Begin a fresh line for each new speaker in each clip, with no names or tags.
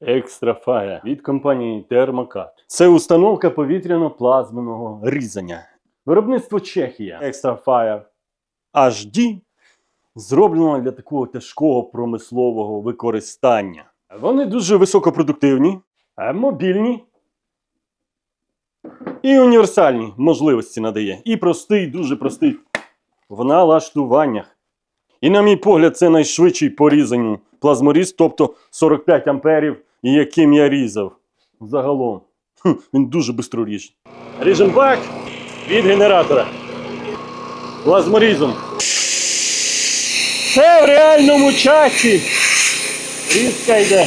Extra від компанії Thermocat. Це установка повітряно-плазменого різання. Виробництво Чехія. Fire HD зроблено для такого тяжкого промислового використання. Вони дуже високопродуктивні, е, мобільні і універсальні можливості надає. І простий, дуже простий в налаштуваннях. І, на мій погляд, це найшвидший по різанню плазморіз, тобто 45 амперів, і яким я різав. Загалом. Хм, він дуже швидко ріже. Ріжем бак від генератора. Плазморізом. Це в реальному часі. Різка йде.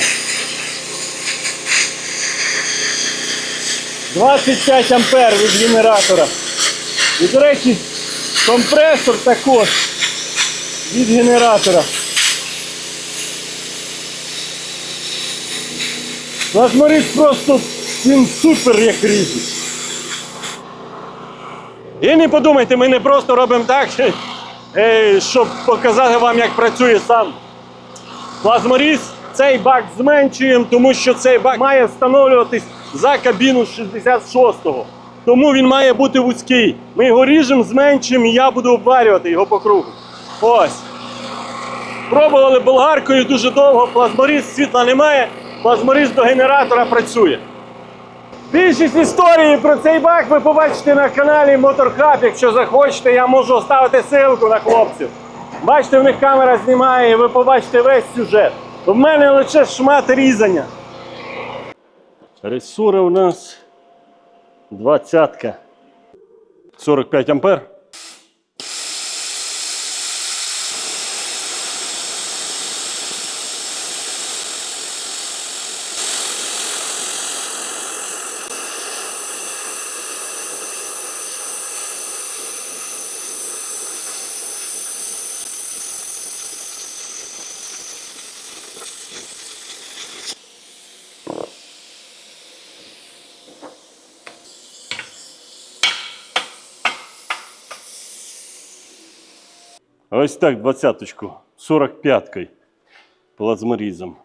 25 ампер від генератора. І, до речі, компресор також від генератора. Плазморіз просто він супер як різить. І не подумайте, ми не просто робимо так, е, щоб показати вам, як працює сам плазморіз. Цей бак зменшуємо, тому що цей бак має встановлюватись за кабіну 66-го. Тому він має бути вузький. Ми його ріжемо, зменшуємо, і я буду обварювати його по кругу. Ось. Пробували болгаркою дуже довго, плазморіз світла немає, плазморіз до генератора працює. Більшість історії про цей бак ви побачите на каналі Motorhub. Якщо захочете, я можу оставити ссылку на хлопців. Бачите, в них камера знімає, і ви побачите весь сюжет. В мене лише шмат різання. Ресура у нас двадцятка. 45 ампер. Ось так, двадцяточку, 45-кою плазморізом.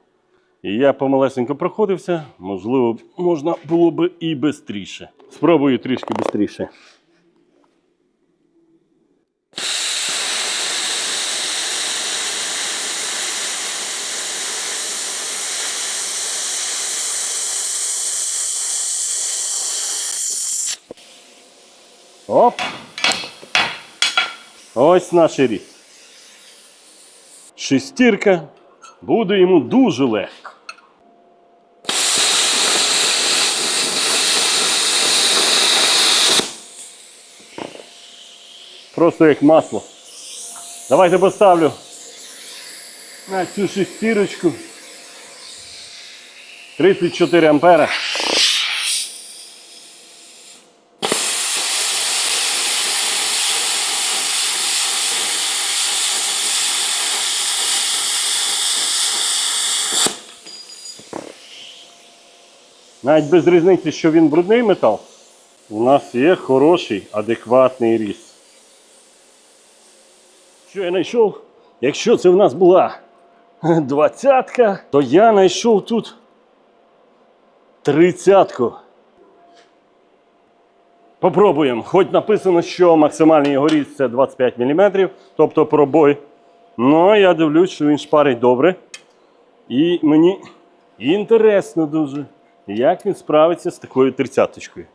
І я помалесенько проходився, можливо, можна було б і швидше. Спробую трішки швидше. Оп! Ось наш ріс. Шестірка буде йому дуже легко. Просто як масло. Давайте поставлю на цю шестірочку. 34 ампера. Навіть без різниці, що він брудний метал, у нас є хороший, адекватний різ. Що я знайшов? Якщо це в нас була двадцятка, то я знайшов тут тридцятку. Попробуємо. Хоч написано, що максимальний його різ це 25 мм, тобто пробой. Ну, я дивлюсь, що він шпарить добре. І мені інтересно дуже, як він справиться з такою тридцяточкою.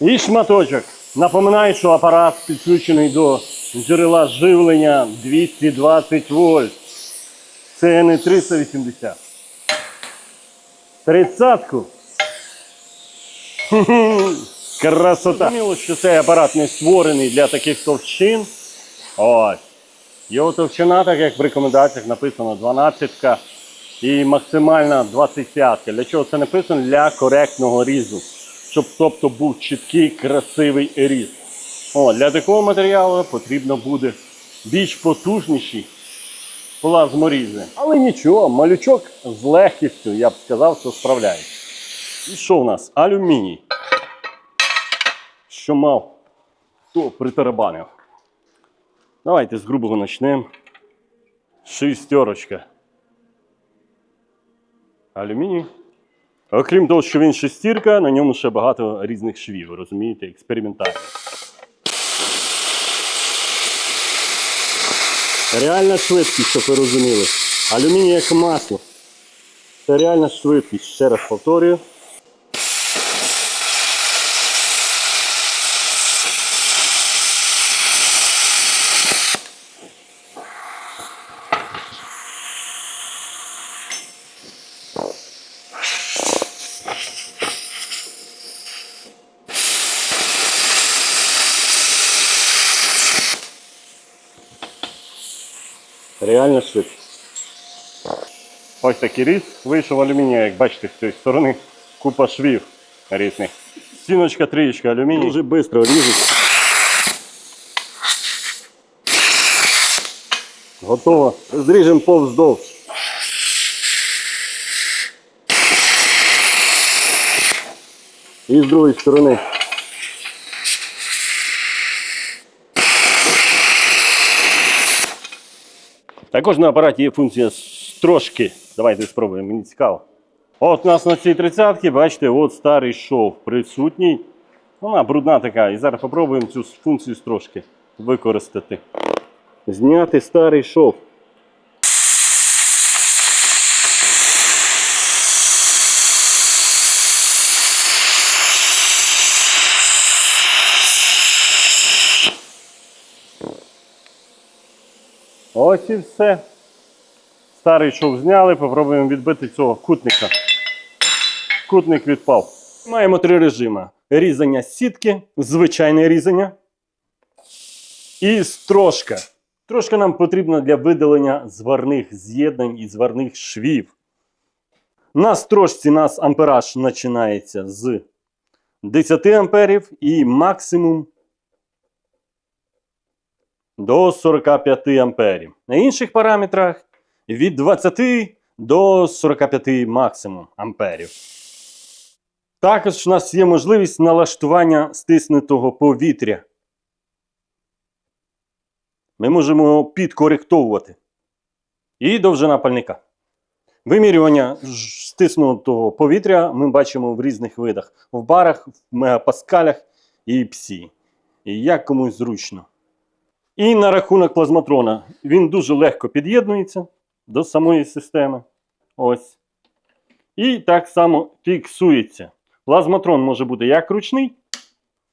І шматочок. Напоминаю, що апарат підключений до джерела живлення 220 вольт. Це не 380. Тридцятку. Красота. Зрозуміло, що цей апарат не створений для таких товщин. Ось. Його товщина, так як в рекомендаціях написано 12 і максимальна 25. Для чого це написано? Для коректного різу. Щоб тобто був чіткий, красивий різ. О, для такого матеріалу потрібно буде більш потужніший плазморізи. Але нічого, малючок з легкістю, я б сказав, що справляється. І що у нас? Алюміній. Що мав, то притарабанив. Давайте з грубого почнемо. Шістерочка. Алюміній. Окрім того, що він шестірка, на ньому ще багато різних швів, розумієте, експериментальних. Реальна швидкість, щоб ви розуміли. Алюміній як масло. Це реальна швидкість. Ще раз повторюю. Реальна швидкість. Ось такий різ вийшов алюмінія, як бачите, з цієї сторони купа швів різних. Стіночка, трієчка алюміній. Дуже швидко ріжуть. Готово. Зріжемо повздовж. І з другої сторони. Також на апараті є функція строжки. Давайте спробуємо, мені цікаво. От у нас на цій 30 бачите, от старий шов присутній. Вона брудна така. І зараз спробуємо цю функцію строжки використати. Зняти старий шов. Ось і все. Старий шов зняли, попробуємо відбити цього кутника. Кутник відпав. Маємо три режими: різання сітки, звичайне різання і строжка. Трошка нам потрібно для видалення зварних з'єднань і зварних швів. На строжці нас ампераж починається з 10 амперів і максимум до 45 амперів. На інших параметрах від 20 до 45 максимум амперів. Також у нас є можливість налаштування стиснутого повітря. Ми можемо підкоректовувати. І довжина пальника. Вимірювання стиснутого повітря ми бачимо в різних видах: в барах, в мегапаскалях і псі. І як комусь зручно. І на рахунок плазматрона. Він дуже легко під'єднується до самої системи. Ось. І так само фіксується. Плазматрон може бути як ручний,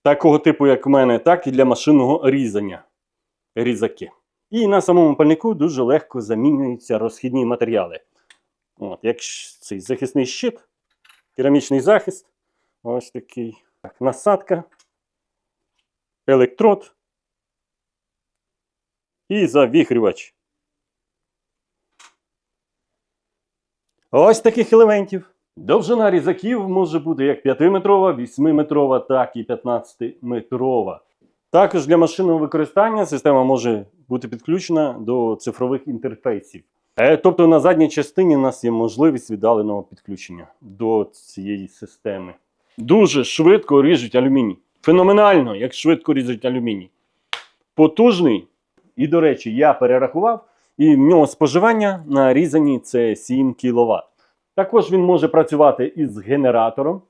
такого типу, як в мене, так і для машинного різання. Різаки. І на самому пальнику дуже легко замінюються розхідні матеріали. От, як цей захисний щит, керамічний захист. Ось такий. Так, насадка, електрод і завіхрювач. Ось таких елементів. Довжина різаків може бути як 5-метрова, 8-метрова, так і 15-метрова. Також для машинного використання система може бути підключена до цифрових інтерфейсів. Е, Тобто на задній частині у нас є можливість віддаленого підключення до цієї системи. Дуже швидко ріжуть алюміній. Феноменально, як швидко ріжуть алюміній. Потужний. І, до речі, я перерахував, і в нього споживання на різані це 7 кВт. Також він може працювати із генератором.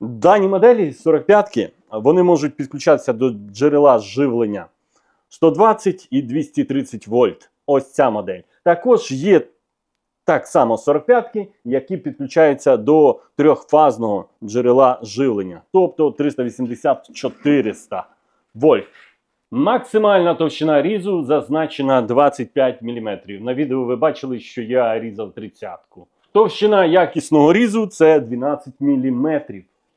Дані моделі 45-ки вони можуть підключатися до джерела живлення 120 і 230 вольт. Ось ця модель. Також є так само 45-ки, які підключаються до трьохфазного джерела живлення, тобто 380-400 вольт. Максимальна товщина різу зазначена 25 мм. На відео ви бачили, що я різав 30-ку. Товщина якісного різу це 12 мм.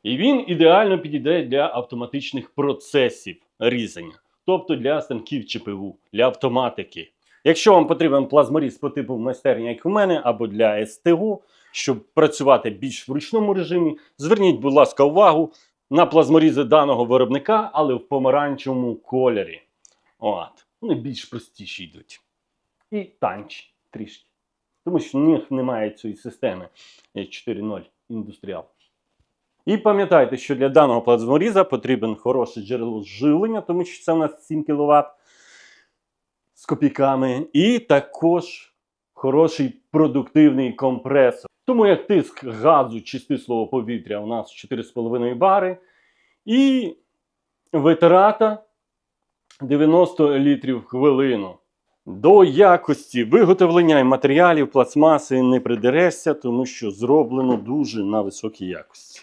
І він ідеально підійде для автоматичних процесів різання, тобто для станків ЧПУ, для автоматики. Якщо вам потрібен плазморіз по типу майстерня, як у мене, або для СТО, щоб працювати більш в ручному режимі, зверніть, будь ласка, увагу на плазморізи даного виробника, але в помаранчевому кольорі. От. Вони більш простіші йдуть. І танчі. трішки. Тому що в них немає цієї системи е, 4.0 індустріал. І пам'ятайте, що для даного плазморіза потрібен хороше джерело живлення, тому що це у нас 7 кВт з копійками, і також хороший продуктивний компресор. Тому як тиск газу чи стислого повітря у нас 4,5 бари, і витрата 90 літрів в хвилину. До якості виготовлення і матеріалів пластмаси не придерешся, тому що зроблено дуже на високій якості.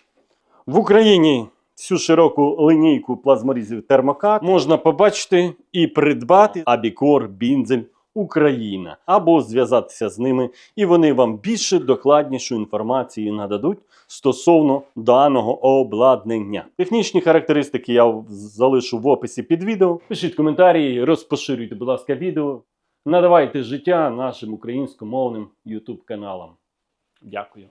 В Україні всю широку линійку плазморізів термокат можна побачити і придбати Абікор Бінзель Україна або зв'язатися з ними, і вони вам більше докладнішу інформацію нададуть стосовно даного обладнання. Технічні характеристики я залишу в описі під відео. Пишіть коментарі, розпоширюйте, будь ласка, відео. Надавайте життя нашим українськомовним YouTube каналам. Дякую.